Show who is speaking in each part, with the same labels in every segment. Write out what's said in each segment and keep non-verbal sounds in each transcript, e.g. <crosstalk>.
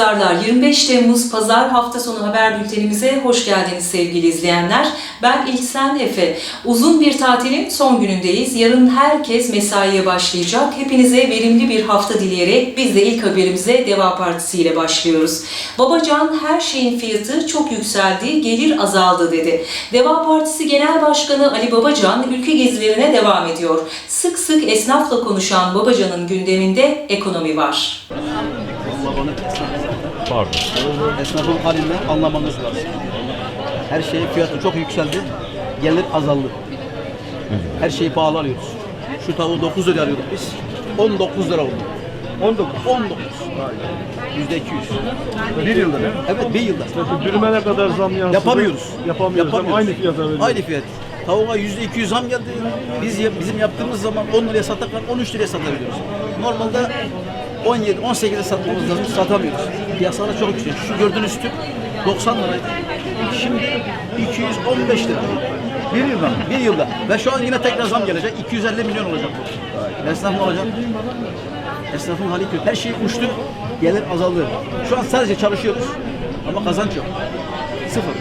Speaker 1: Pazarlar. 25 Temmuz Pazar hafta sonu haber bültenimize hoş geldiniz sevgili izleyenler. Ben İlsen Efe. Uzun bir tatilin son günündeyiz. Yarın herkes mesaiye başlayacak. Hepinize verimli bir hafta dileyerek biz de ilk haberimize Deva Partisi ile başlıyoruz. Babacan her şeyin fiyatı çok yükseldi, gelir azaldı dedi. Deva Partisi Genel Başkanı Ali Babacan ülke gezilerine devam ediyor. Sık sık esnafla konuşan Babacan'ın gündeminde ekonomi var.
Speaker 2: Anlamanı
Speaker 3: Pardon.
Speaker 2: esnafın halinden anlamanız lazım. Her şeyin fiyatı çok yükseldi. Gelir azaldı. Her şeyi pahalı alıyoruz. Şu tavuğu 9 lira alıyorduk biz. 19 lira oldu.
Speaker 3: 19.
Speaker 2: 19. Yüzde 200.
Speaker 3: Bir yılda değil mi?
Speaker 2: Evet bir yılda.
Speaker 3: Dürüme ne kadar zam yansıdı?
Speaker 2: Yapamıyoruz.
Speaker 3: Yapamıyoruz. ama Aynı fiyata veriyoruz.
Speaker 2: Aynı fiyat. Tavuğa yüzde 200 zam geldi. Biz bizim yaptığımız zaman 10 liraya satarken 13 liraya satabiliyoruz. Normalde 17, 18'e satmamız lazım. Satamıyoruz. Piyasalar çok yüksek. Şu gördüğünüz tüp 90 liraydı. Şimdi 215 lira.
Speaker 3: Bir yılda mı?
Speaker 2: Bir yılda. Ve şu an yine tekrar zam gelecek. 250 milyon olacak bu. Esnaf ne olacak? Esnafın hali kötü. Her şey uçtu. Gelir azaldı. Şu an sadece çalışıyoruz. Ama kazanç yok. Sıfır.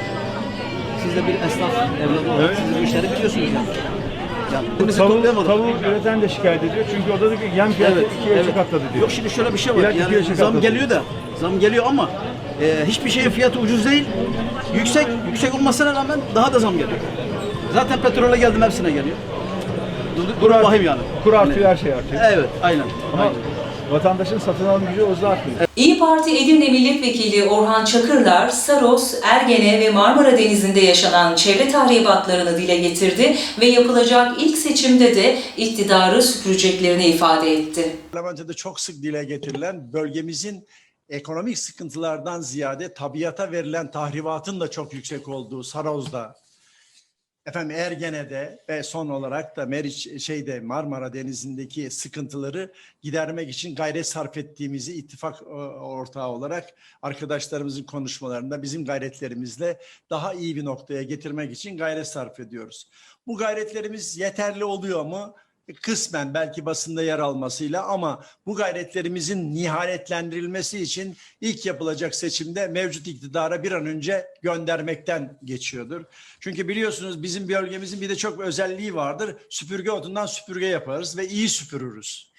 Speaker 2: Siz de bir esnaf evladı olarak
Speaker 3: Evet.
Speaker 2: siz bu işleri biliyorsunuz yani. Yani toplayamadım.
Speaker 3: tavuğu üreten de şikayet ediyor. Çünkü o da diyor ki yem fiyatı
Speaker 2: Evet,
Speaker 3: ikiye
Speaker 2: evet.
Speaker 3: katladı diyor.
Speaker 2: Yok şimdi şöyle bir şey var.
Speaker 3: İkiye
Speaker 2: Yani zam
Speaker 3: katladı.
Speaker 2: geliyor da, zam geliyor ama e, hiçbir şeyin fiyatı ucuz değil. Yüksek, yüksek olmasına rağmen daha da zam geliyor. Zaten petrole geldim hepsine geliyor. Dur- Durum vahim yani.
Speaker 3: Kur artıyor her şey artıyor.
Speaker 2: Evet, aynen. Aynen.
Speaker 3: Vatandaşın satın alım gücü o hızla artıyor.
Speaker 1: İyi Parti Edirne Milletvekili Orhan Çakırlar, Saros, Ergene ve Marmara Denizi'nde yaşanan çevre tahribatlarını dile getirdi ve yapılacak ilk seçimde de iktidarı süpüreceklerini ifade etti.
Speaker 4: Parlamentoda çok sık dile getirilen bölgemizin ekonomik sıkıntılardan ziyade tabiata verilen tahribatın da çok yüksek olduğu Saroz'da, efendim Ergene'de ve son olarak da Meriç şeyde Marmara Denizi'ndeki sıkıntıları gidermek için gayret sarf ettiğimizi ittifak e, ortağı olarak arkadaşlarımızın konuşmalarında bizim gayretlerimizle daha iyi bir noktaya getirmek için gayret sarf ediyoruz. Bu gayretlerimiz yeterli oluyor mu? Kısmen belki basında yer almasıyla ama bu gayretlerimizin nihaletlendirilmesi için ilk yapılacak seçimde mevcut iktidara bir an önce göndermekten geçiyordur. Çünkü biliyorsunuz bizim bölgemizin bir de çok özelliği vardır. Süpürge otundan süpürge yaparız ve iyi süpürürüz.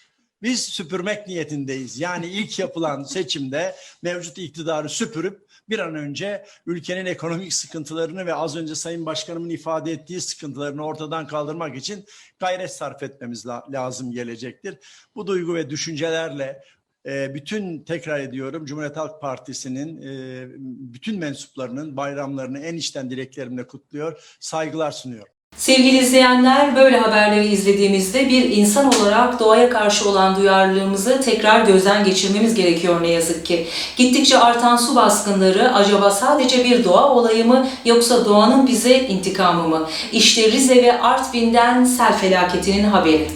Speaker 4: Biz süpürmek niyetindeyiz. Yani ilk yapılan seçimde mevcut iktidarı süpürüp bir an önce ülkenin ekonomik sıkıntılarını ve az önce Sayın Başkanımın ifade ettiği sıkıntılarını ortadan kaldırmak için gayret sarf etmemiz la- lazım gelecektir. Bu duygu ve düşüncelerle e, bütün tekrar ediyorum Cumhuriyet Halk Partisi'nin e, bütün mensuplarının bayramlarını en içten dileklerimle kutluyor, saygılar sunuyorum.
Speaker 1: Sevgili izleyenler, böyle haberleri izlediğimizde bir insan olarak doğaya karşı olan duyarlılığımızı tekrar gözden geçirmemiz gerekiyor ne yazık ki. Gittikçe artan su baskınları acaba sadece bir doğa olayı mı yoksa doğanın bize intikamı mı? İşte Rize ve Artvin'den sel felaketinin haberi.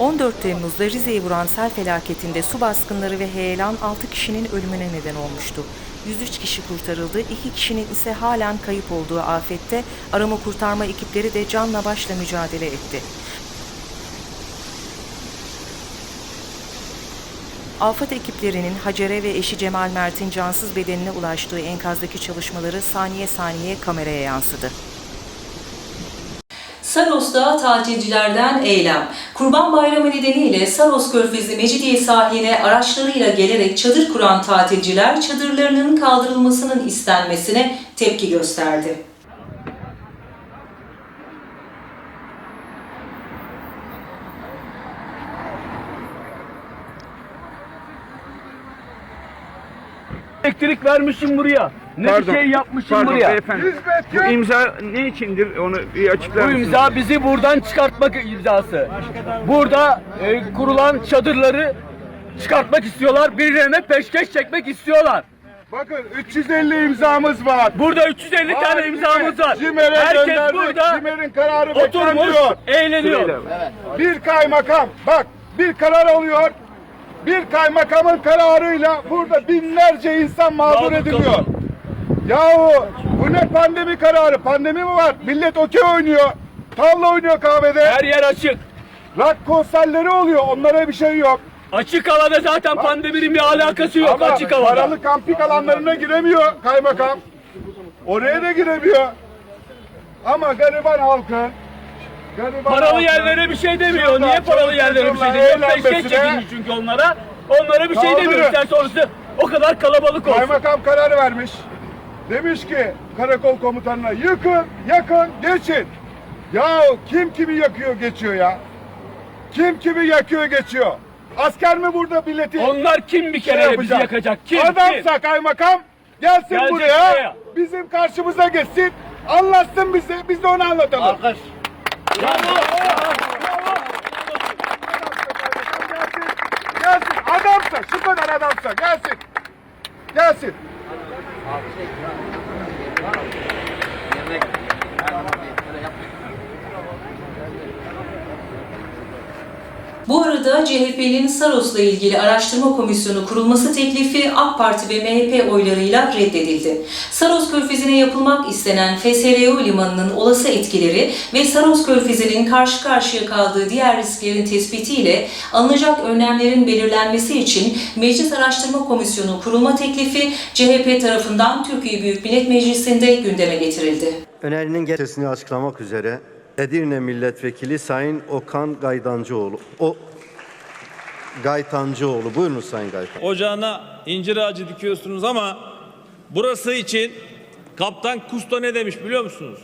Speaker 5: 14 Temmuz'da Rize'yi vuran sel felaketinde su baskınları ve heyelan 6 kişinin ölümüne neden olmuştu. 103 kişi kurtarıldı, 2 kişinin ise halen kayıp olduğu afette arama kurtarma ekipleri de canla başla mücadele etti. Afet ekiplerinin Hacer'e ve eşi Cemal Mert'in cansız bedenine ulaştığı enkazdaki çalışmaları saniye saniye kameraya yansıdı.
Speaker 1: Saros'ta tatilcilerden eylem. Kurban Bayramı nedeniyle Saros Körfezi Mecidiye sahiline araçlarıyla gelerek çadır kuran tatilciler çadırlarının kaldırılmasının istenmesine tepki gösterdi.
Speaker 6: Elektrik vermişsin buraya. Ne bir şey yapmışsın
Speaker 7: pardon
Speaker 6: buraya.
Speaker 7: beyefendi. Bu imza ne içindir onu bir açıklar
Speaker 6: Bu
Speaker 7: mısınız?
Speaker 6: imza bizi buradan çıkartmak imzası. Burada e, kurulan çadırları çıkartmak istiyorlar. Birilerine peşkeş çekmek istiyorlar.
Speaker 8: Bakın 350 imzamız var.
Speaker 6: Burada 350 tane imzamız var.
Speaker 8: Cimer'e
Speaker 6: Herkes
Speaker 8: gönderdik.
Speaker 6: burada
Speaker 8: Cimer'in kararı
Speaker 6: oturmuş, eğleniyor.
Speaker 8: Bir kaymakam bak bir karar alıyor. Bir kaymakamın kararıyla burada binlerce insan mağdur ediliyor. Yahu bu ne pandemi kararı? Pandemi mi var? Millet okey oynuyor. Tavla oynuyor kahvede.
Speaker 6: Her yer açık.
Speaker 8: Rock konserleri oluyor. Onlara bir şey yok.
Speaker 6: Açık havada zaten pandeminin bir alakası yok
Speaker 8: Ama
Speaker 6: açık havada.
Speaker 8: paralı kampik alanlarına giremiyor kaymakam. Oraya da giremiyor. Ama gariban halkın
Speaker 6: Paralı yerlere bir şey demiyor. Niye paralı yerlere bir şey demiyor? Peşkeş çekildi çünkü onlara. Onlara bir şey demiyor. Sen sonrası o kadar kalabalık olsun.
Speaker 8: Kaymakam karar vermiş. Demiş ki karakol komutanına yıkın, yakın, geçin. Ya kim kimi yakıyor geçiyor ya? Kim kimi yakıyor geçiyor? Asker mi burada milleti
Speaker 6: Onlar kim bir
Speaker 8: şey
Speaker 6: kere bizi
Speaker 8: yapacak?
Speaker 6: yakacak? Kim?
Speaker 8: Adamsa
Speaker 6: kim?
Speaker 8: kaymakam gelsin
Speaker 6: Gelecek
Speaker 8: buraya,
Speaker 6: buraya.
Speaker 8: bizim karşımıza geçsin, anlatsın bize, biz de onu anlatalım.
Speaker 6: Alkış.
Speaker 8: Gelsin, adamsa, şu kadar adamsa gelsin. Gelsin.
Speaker 1: Bu arada CHP'nin Saros'la ilgili araştırma komisyonu kurulması teklifi AK Parti ve MHP oylarıyla reddedildi. Saros Körfezi'ne yapılmak istenen FSRU limanının olası etkileri ve Saros Körfezi'nin karşı karşıya kaldığı diğer risklerin tespitiyle alınacak önlemlerin belirlenmesi için Meclis Araştırma Komisyonu kurulma teklifi CHP tarafından Türkiye Büyük Millet Meclisi'nde gündeme getirildi.
Speaker 9: Önerinin gerekçesini açıklamak üzere Edirne Milletvekili Sayın Okan Gaydancıoğlu. O Gaytancıoğlu. Buyurun Sayın Gaytan.
Speaker 10: ocağına incir ağacı dikiyorsunuz ama burası için Kaptan Kusto ne demiş biliyor musunuz?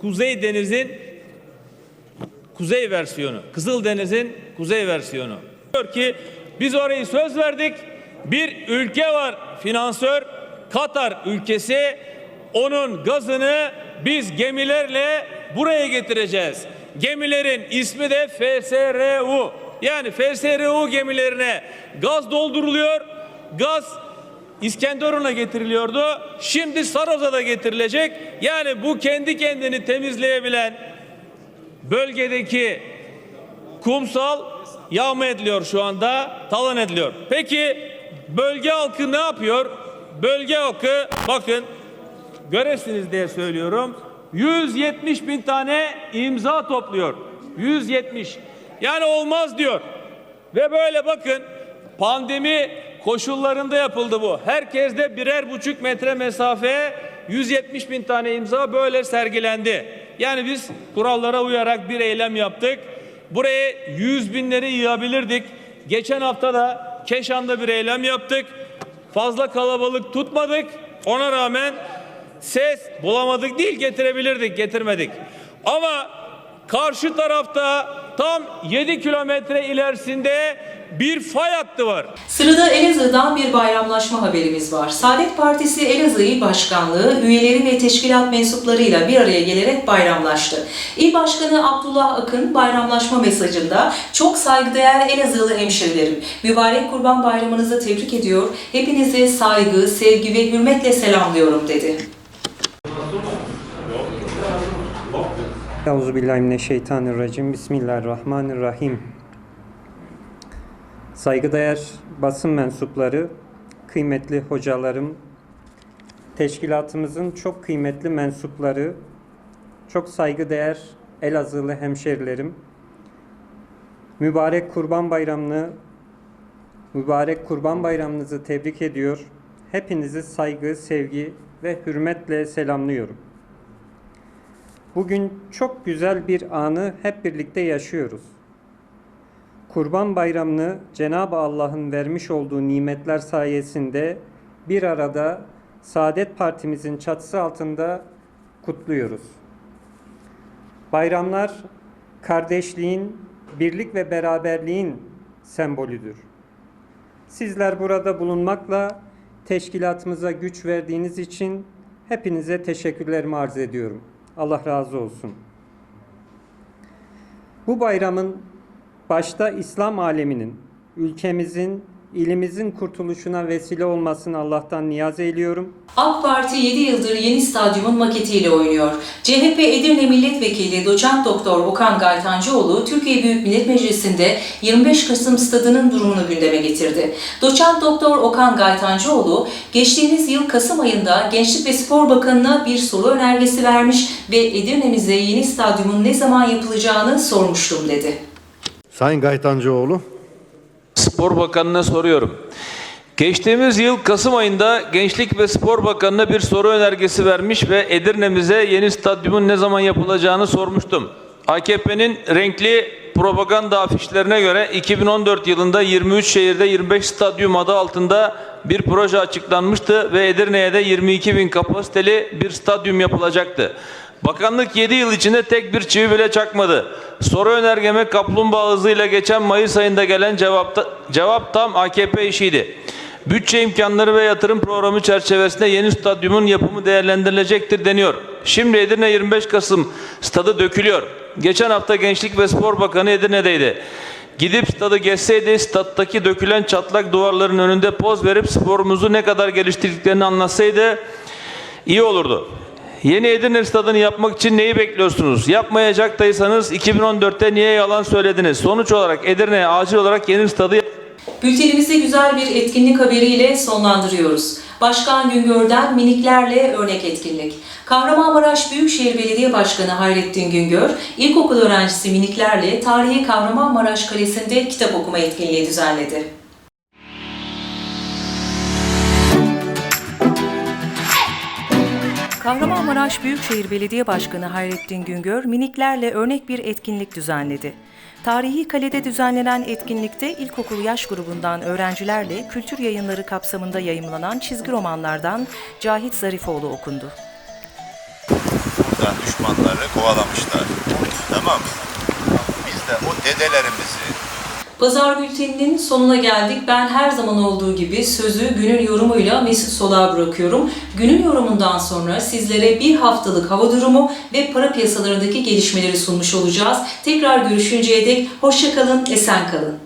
Speaker 10: Kuzey Deniz'in kuzey versiyonu. Kızıldeniz'in kuzey versiyonu. Diyor ki biz orayı söz verdik. Bir ülke var finansör Katar ülkesi onun gazını biz gemilerle buraya getireceğiz. Gemilerin ismi de FSRU. Yani FSRU gemilerine gaz dolduruluyor. Gaz İskenderun'a getiriliyordu. Şimdi Saros'a da getirilecek. Yani bu kendi kendini temizleyebilen bölgedeki kumsal yağma ediliyor şu anda, talan ediliyor. Peki bölge halkı ne yapıyor? Bölge halkı bakın göresiniz diye söylüyorum. 170 bin tane imza topluyor. 170. Yani olmaz diyor. Ve böyle bakın pandemi koşullarında yapıldı bu. Herkeste birer buçuk metre mesafeye 170 bin tane imza böyle sergilendi. Yani biz kurallara uyarak bir eylem yaptık. Buraya yüz binleri yığabilirdik. Geçen hafta da Keşan'da bir eylem yaptık. Fazla kalabalık tutmadık. Ona rağmen ses bulamadık değil getirebilirdik getirmedik. Ama karşı tarafta tam 7 kilometre ilerisinde bir fay hattı var.
Speaker 1: Sırada Elazığ'dan bir bayramlaşma haberimiz var. Saadet Partisi Elazığ İl Başkanlığı üyeleri ve teşkilat mensuplarıyla bir araya gelerek bayramlaştı. İl Başkanı Abdullah Akın bayramlaşma mesajında çok saygıdeğer Elazığlı hemşerilerim, mübarek Kurban Bayramınızı tebrik ediyor, hepinize saygı, sevgi ve hürmetle selamlıyorum dedi.
Speaker 11: Euzubillahimineşşeytanirracim. Bismillahirrahmanirrahim. Saygıdeğer basın mensupları, kıymetli hocalarım, teşkilatımızın çok kıymetli mensupları, çok saygıdeğer Elazığlı hemşerilerim, mübarek Kurban Bayramını, mübarek Kurban Bayramınızı tebrik ediyor. Hepinizi saygı, sevgi ve hürmetle selamlıyorum. Bugün çok güzel bir anı hep birlikte yaşıyoruz. Kurban Bayramını Cenab-ı Allah'ın vermiş olduğu nimetler sayesinde bir arada Saadet Partimizin çatısı altında kutluyoruz. Bayramlar kardeşliğin, birlik ve beraberliğin sembolüdür. Sizler burada bulunmakla teşkilatımıza güç verdiğiniz için hepinize teşekkürlerimi arz ediyorum. Allah razı olsun. Bu bayramın başta İslam aleminin, ülkemizin, ilimizin kurtuluşuna vesile olmasını Allah'tan niyaz ediyorum.
Speaker 1: AK Parti 7 yıldır yeni stadyumun maketiyle oynuyor. CHP Edirne Milletvekili Doçent Doktor Okan Gaytancıoğlu Türkiye Büyük Millet Meclisi'nde 25 Kasım stadının durumunu gündeme getirdi. Doçent Doktor Okan Gaytancıoğlu geçtiğimiz yıl Kasım ayında Gençlik ve Spor Bakanı'na bir soru önergesi vermiş ve Edirne'mize yeni stadyumun ne zaman yapılacağını sormuştum dedi.
Speaker 9: Sayın Gaytancıoğlu.
Speaker 10: Spor Bakanı'na soruyorum. Geçtiğimiz yıl Kasım ayında Gençlik ve Spor Bakanı'na bir soru önergesi vermiş ve Edirne'mize yeni stadyumun ne zaman yapılacağını sormuştum. AKP'nin renkli propaganda afişlerine göre 2014 yılında 23 şehirde 25 stadyum adı altında bir proje açıklanmıştı ve Edirne'ye de 22 bin kapasiteli bir stadyum yapılacaktı. Bakanlık 7 yıl içinde tek bir çivi bile çakmadı. Soru önergeme kaplumbağa hızıyla geçen Mayıs ayında gelen cevapta, cevap tam AKP işiydi. Bütçe imkanları ve yatırım programı çerçevesinde yeni stadyumun yapımı değerlendirilecektir deniyor. Şimdi Edirne 25 Kasım stadı dökülüyor. Geçen hafta Gençlik ve Spor Bakanı Edirne'deydi. Gidip stadı geçseydi stattaki dökülen çatlak duvarların önünde poz verip sporumuzu ne kadar geliştirdiklerini anlatsaydı iyi olurdu. Yeni Edirne stadını yapmak için neyi bekliyorsunuz? Yapmayacaktaysanız 2014'te niye yalan söylediniz? Sonuç olarak Edirne'ye acil olarak yeni stadı
Speaker 1: Bültenimizi güzel bir etkinlik haberiyle sonlandırıyoruz. Başkan Güngör'den miniklerle örnek etkinlik. Kahramanmaraş Büyükşehir Belediye Başkanı Hayrettin Güngör, ilkokul öğrencisi miniklerle tarihi Kahramanmaraş Kalesi'nde kitap okuma etkinliği düzenledi. Kahramanmaraş Büyükşehir Belediye Başkanı Hayrettin Güngör miniklerle örnek bir etkinlik düzenledi. Tarihi Kale'de düzenlenen etkinlikte ilkokul yaş grubundan öğrencilerle kültür yayınları kapsamında yayımlanan çizgi romanlardan Cahit Zarifoğlu okundu.
Speaker 8: Buradan düşmanları kovalamışlar. Tamam mı? Biz de o dedelerimizi
Speaker 1: Pazar bülteninin sonuna geldik. Ben her zaman olduğu gibi sözü günün yorumuyla Mesut Solak'a bırakıyorum. Günün yorumundan sonra sizlere bir haftalık hava durumu ve para piyasalarındaki gelişmeleri sunmuş olacağız. Tekrar görüşünceye dek hoşça kalın, esen kalın.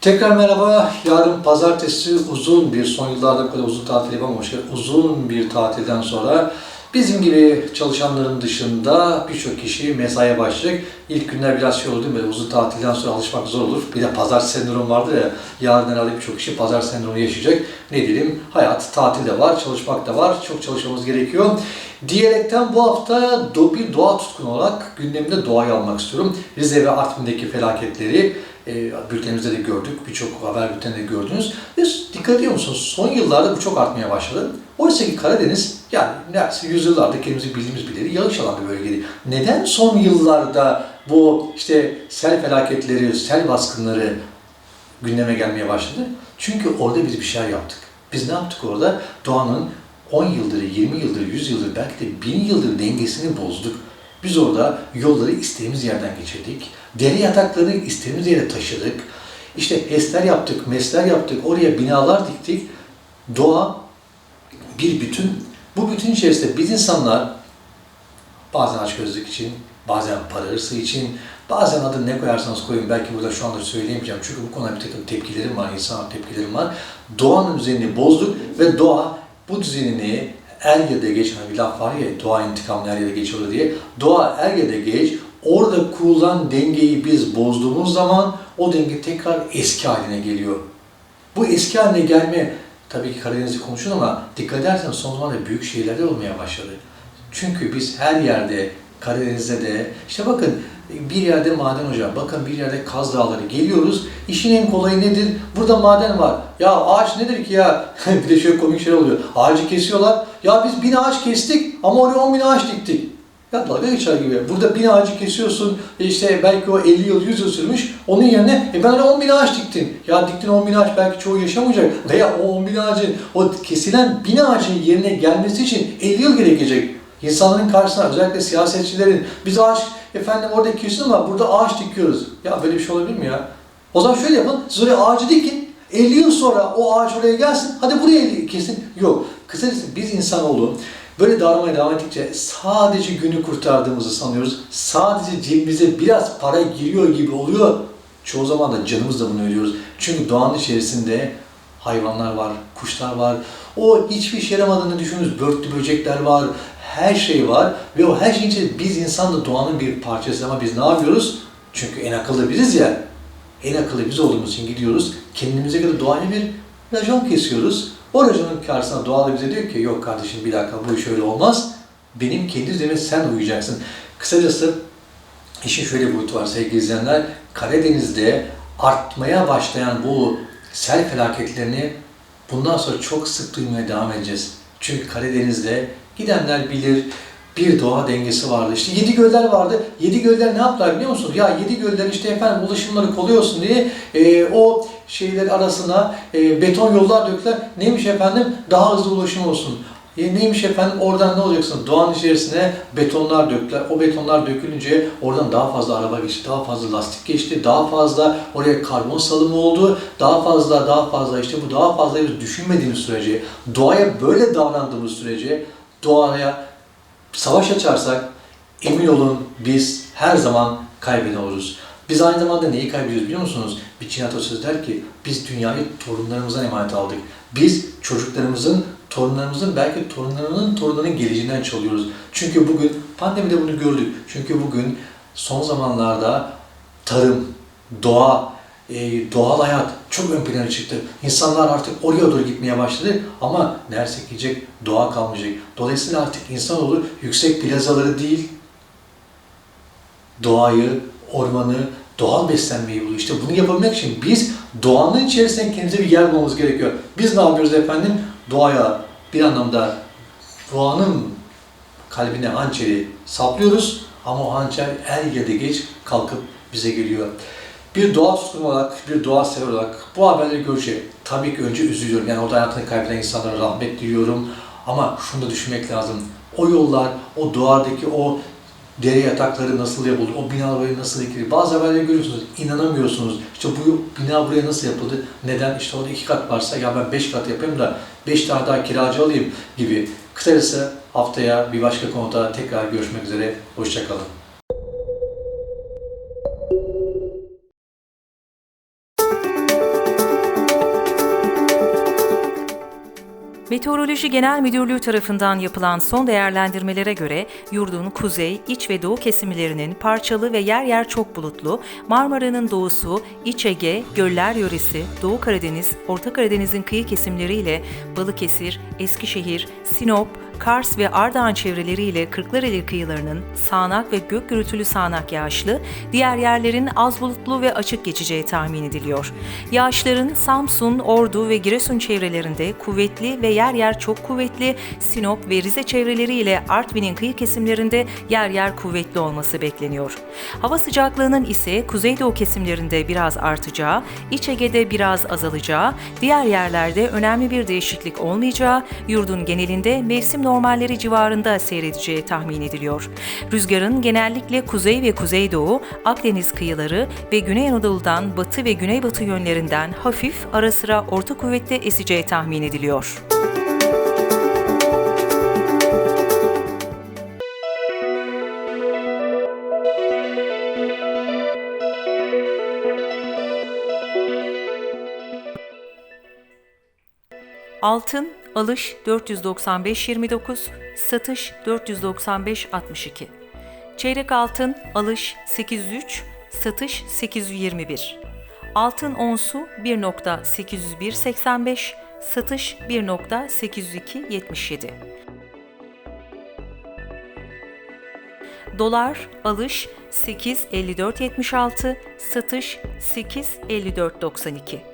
Speaker 12: Tekrar merhaba. Yarın pazartesi uzun bir, son yıllarda kadar uzun tatil yapamamışlar. Uzun bir tatilden sonra bizim gibi çalışanların dışında birçok kişi mesaiye başlayacak. İlk günler biraz şey mi? Böyle uzun tatilden sonra alışmak zor olur. Bir de pazar sendromu vardır ya. Yarın herhalde birçok kişi pazar sendromu yaşayacak. Ne diyelim? Hayat, tatil de var, çalışmak da var. Çok çalışmamız gerekiyor. Diyerekten bu hafta bir doğa tutkunu olarak gündemde doğayı almak istiyorum. Rize ve Artvin'deki felaketleri e, bültenimizde de gördük. Birçok haber bülteninde gördünüz. Ve dikkat ediyor musunuz? Son yıllarda bu çok artmaya başladı. Oysa ki Karadeniz yani neredeyse yüzyıllardır kendimizi bildiğimiz biliri yağış alan bir bölgeydi. Neden son yıllarda bu işte sel felaketleri, sel baskınları gündeme gelmeye başladı? Çünkü orada biz bir şeyler yaptık. Biz ne yaptık orada? Doğanın 10 yıldır, 20 yıldır, 100 yıldır, belki de 1000 yıldır dengesini bozduk. Biz orada yolları istediğimiz yerden geçirdik. Dere yataklarını istediğimiz yere taşıdık. İşte HES'ler yaptık, MES'ler yaptık, oraya binalar diktik. Doğa bir bütün. Bu bütün içerisinde biz insanlar bazen açgözlük için, bazen para hırsı için, bazen adını ne koyarsanız koyun belki burada şu anda söyleyemeyeceğim çünkü bu konuda bir takım tepkilerim var, insan tepkilerim var. Doğanın düzenini bozduk ve doğa bu düzenini er ya geç, hani bir laf var ya doğa intikamını er geç olur diye. Doğa er ya geç orada kurulan dengeyi biz bozduğumuz zaman o denge tekrar eski haline geliyor. Bu eski haline gelme tabii ki Karadeniz'i konuşun ama dikkat ederseniz son zamanlarda büyük şehirlerde olmaya başladı. Çünkü biz her yerde Karadeniz'de de işte bakın bir yerde maden ocağı, bakın bir yerde Kaz Dağları geliyoruz. İşin en kolayı nedir? Burada maden var. Ya ağaç nedir ki ya? <laughs> bir de şöyle komik şeyler oluyor. Ağacı kesiyorlar. Ya biz bin ağaç kestik ama oraya on bin ağaç diktik. Ya dalga geçer gibi. Burada bin ağacı kesiyorsun, e işte belki o 50 yıl, 100 yıl sürmüş. Onun yerine e ben öyle 10 bin ağaç diktim. Ya diktin 10 bin ağaç belki çoğu yaşamayacak. Veya o 10 bin ağacın, o kesilen bin ağacın yerine gelmesi için 50 yıl gerekecek. İnsanların karşısına özellikle siyasetçilerin biz ağaç efendim orada kesiyoruz ama burada ağaç dikiyoruz. Ya böyle bir şey olabilir mi ya? O zaman şöyle yapın, siz oraya ağacı dikin. 50 yıl sonra o ağaç oraya gelsin, hadi buraya kesin. Yok. Kısacası biz insanoğlu böyle davranmaya devam ettikçe sadece günü kurtardığımızı sanıyoruz. Sadece cebimize biraz para giriyor gibi oluyor. Çoğu zaman da canımızla bunu ölüyoruz. Çünkü doğanın içerisinde hayvanlar var, kuşlar var. O hiçbir işe yaramadığını düşündüğünüz börtlü böcekler var, her şey var. Ve o her şeyin içinde biz insan da doğanın bir parçası ama biz ne yapıyoruz? Çünkü en akıllı biziz ya. En akıllı biz olduğumuz için gidiyoruz. Kendimize göre doğaya bir racon kesiyoruz. O raconun karşısına doğa da bize diyor ki yok kardeşim bir dakika bu iş öyle olmaz. Benim kendi üzerime sen uyacaksın. Kısacası işin şöyle bir boyutu var sevgili izleyenler. Karadeniz'de artmaya başlayan bu sel felaketlerini bundan sonra çok sık duymaya devam edeceğiz. Çünkü Karadeniz'de gidenler bilir bir doğa dengesi vardı. İşte yedi göller vardı. Yedi göller ne yaptılar biliyor musunuz? Ya yedi göller işte efendim ulaşımları kolay olsun diye e, o şeyler arasına e, beton yollar döktüler. Neymiş efendim? Daha hızlı ulaşım olsun. E, neymiş efendim? Oradan ne olacaksın? Doğanın içerisine betonlar döktüler. O betonlar dökülünce oradan daha fazla araba geçti, daha fazla lastik geçti, daha fazla oraya karbon salımı oldu. Daha fazla, daha fazla işte bu daha fazla düşünmediğimiz sürece, doğaya böyle davrandığımız sürece doğaya savaş açarsak emin olun biz her zaman kaybeden oluruz. Biz aynı zamanda neyi kaybediyoruz biliyor musunuz? Bir Çin atasözü der ki biz dünyayı torunlarımızdan emanet aldık. Biz çocuklarımızın, torunlarımızın belki torunlarının torunlarının geleceğinden çalıyoruz. Çünkü bugün pandemide bunu gördük. Çünkü bugün son zamanlarda tarım, doğa, e, doğal hayat çok ön plana çıktı. İnsanlar artık oraya doğru gitmeye başladı ama nerse gidecek doğa kalmayacak. Dolayısıyla artık insanoğlu yüksek plazaları değil, doğayı, ormanı, doğal beslenmeyi buluyor. İşte bunu yapabilmek için biz doğanın içerisinde kendimize bir yer bulmamız gerekiyor. Biz ne yapıyoruz efendim? Doğaya bir anlamda doğanın kalbine hançeri saplıyoruz ama o hançer er ya da geç kalkıp bize geliyor. Bir doğa tutkunu olarak, bir doğa sever olarak bu haberleri görünce tabii ki önce üzülüyorum. Yani orada hayatını kaybeden insanlara rahmet diliyorum. Ama şunu da düşünmek lazım. O yollar, o doğadaki o dere yatakları nasıl yapıldı, o binaları nasıl dikildi. Bazı haberleri görüyorsunuz, inanamıyorsunuz. İşte bu bina buraya nasıl yapıldı? Neden? İşte orada iki kat varsa ya ben beş kat yapayım da beş tane daha kiracı alayım gibi. Kısacası haftaya bir başka konuda tekrar görüşmek üzere. Hoşçakalın.
Speaker 5: Meteoroloji Genel Müdürlüğü tarafından yapılan son değerlendirmelere göre yurdun kuzey, iç ve doğu kesimlerinin parçalı ve yer yer çok bulutlu, Marmara'nın doğusu, İç Ege, Göller Yöresi, Doğu Karadeniz, Orta Karadeniz'in kıyı kesimleriyle Balıkesir, Eskişehir, Sinop, Kars ve Ardahan çevreleriyle Kırklareli kıyılarının sağanak ve gök gürültülü sağanak yağışlı, diğer yerlerin az bulutlu ve açık geçeceği tahmin ediliyor. Yağışların Samsun, Ordu ve Giresun çevrelerinde kuvvetli ve yer yer çok kuvvetli, Sinop ve Rize çevreleriyle Artvin'in kıyı kesimlerinde yer yer kuvvetli olması bekleniyor. Hava sıcaklığının ise kuzeydoğu kesimlerinde biraz artacağı, İç Ege'de biraz azalacağı, diğer yerlerde önemli bir değişiklik olmayacağı, yurdun genelinde mevsim normalleri civarında seyredeceği tahmin ediliyor. Rüzgarın genellikle kuzey ve kuzeydoğu, Akdeniz kıyıları ve Güney Anadolu'dan batı ve güneybatı yönlerinden hafif ara sıra orta kuvvette eseceği tahmin ediliyor. Altın alış 495.29, satış 495.62. Çeyrek altın alış 803, satış 821. Altın onsu 1.801.85, satış 1.802.77. Dolar alış 8.54.76, satış 8.54.92.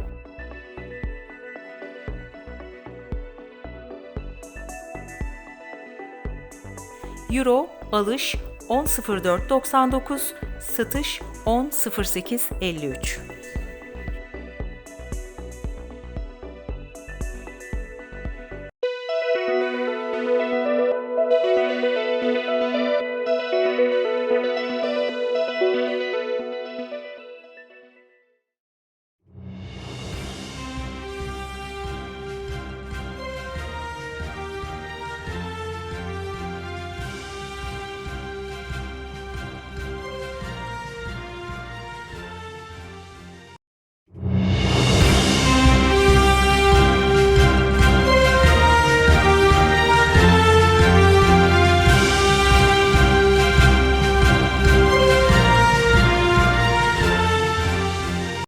Speaker 5: Euro alış 10.04.99, satış 10.08.53.